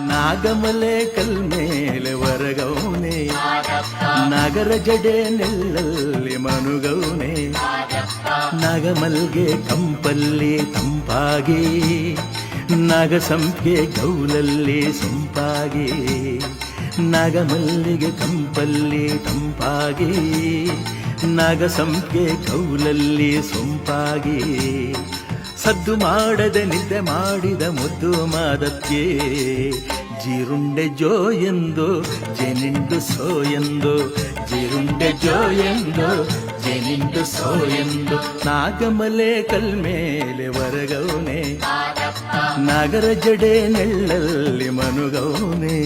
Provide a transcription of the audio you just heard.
ನಾಗಮಲೆ ಕಲ್ಮೇಲೆ ವರಗೌನೆ. ನಗರ ಜಡೆ ನೆಲ್ಲಲ್ಲಿ ಮನುಗೌನೆ. ನಾಗಮಲ್ಗೆ ಕಂಪಲ್ಲಿ ತಂಪಾಗಿ. ನಗಸಂಪ್ಗೆ ಗೌಲಲ್ಲಿ ಸೊಂಪಾಗಿ. ನಾಗಮಲ್ಲಿಗೆ ಕಂಪಲ್ಲಿ ತಂಪಾಗಿ. ನಗಸಂಪ್ಗೆ ಗೌಲಲ್ಲಿ ಸೊಂಪಾಗಿ. ಸದ್ದು ಮಾಡದೆ ನಿದ್ದೆ ಮಾಡಿದ ಮುದ್ದು ಮಾದಕ್ಕೆ ಜೀರುಂಡೆ ಜೋ ಎಂದು, ಜೆನಿಂಡು ಸೋ ಎಂದು, ಜೀರುಂಡೆ ಜೋ ಎಂದು, ಜೆನಿಂಡು ಸೋ ಎಂದು. ನಾಗಮಲೆ ಕಲ್ಮೇಲೆ ವರಗೌನೆ ನಾಗರ ಜಡೆ ನೆಳ್ಳಲ್ಲಿ ಮನುಗೌನೆ